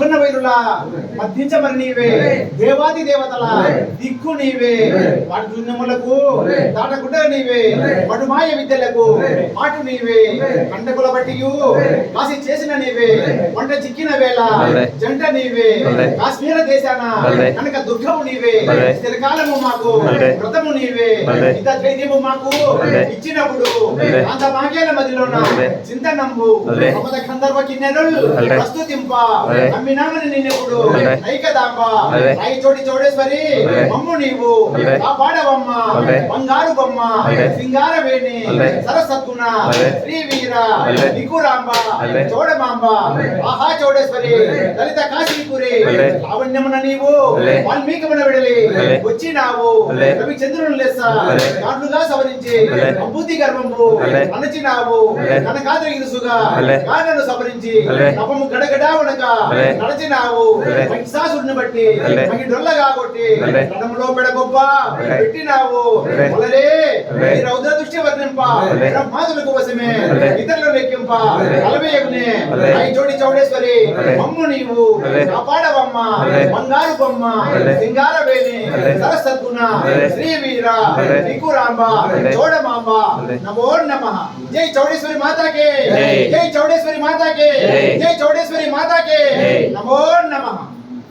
అక్కున్న వైరుల మధ్యించమని నీవే. దేవాది దేవతల దిక్కు నీవే. వాటి శూన్యములకు దాటగుడ్డ నీవే. మడుమాయ విద్యలకు మాటు నీవే. కంటకుల బట్టియు కాసి చేసిన నీవే. వంట చిక్కిన వేళ జంట నీవే. కాశ్మీర దేశాన కనుక దుర్గము నీవే. స్థిరకాలము మాకు. వ్రతము నీవే. ఇంత ధైర్యము మాకు ఇచ్చినప్పుడు అంత మాకేల మదిలోన చింతనమ్ము మమత గంధర్వ కిన్నెరుల్ ప్రస్తుతింప నమ్మినామని నిన్నెప్పుడు ఐకదాంబ. ఐ చోటి చోడేశ్వరి. మమ్ము నీవు. కాపాడవమ్మ బంగారు బొమ్మ. సింగార వేణి. సరసత్గుణ శ్రీ వీర నికురాంబ చోడమాంబ. ఆహా చోడేశ్వరి. లలిత కాశీపురి లావణ్యమున నీవు వాల్మీకమున విడలి వచ్చినావు. రవి చంద్రుని లెస్స కాట్లుగా సవరించి అంబుతి గర్భంబు అనచినావు కనకాద్రి ఇరుసుగా కానను సవరించి తపము గడగడా ఉనక నడచినావు. మహిషాసుడిని బట్టి మగి డొల్లగా కొట్టి కడములో పెడగొప్ప పెట్టినావు. మొదలే రౌద్ర వర్ణింప బ్రహ్మాదులకు వశమే ఇతరులు లెక్కింప. అలవేయకునే ఐ జోడి చౌడేశ్వరి. మమ్ము నీవు. కాపాడవమ్మ. బంగారు బొమ్మ. సింగార వేణి సరసద్గుణ శ్రీ వీర నికురాంబ చోడమాంబ. నమో నమ. జై చౌడేశ్వరి మాతాకే. జై. చౌడేశ్వరి మాతాకే. జై. చౌడేశ్వరి మాతాకే. నమో నమ.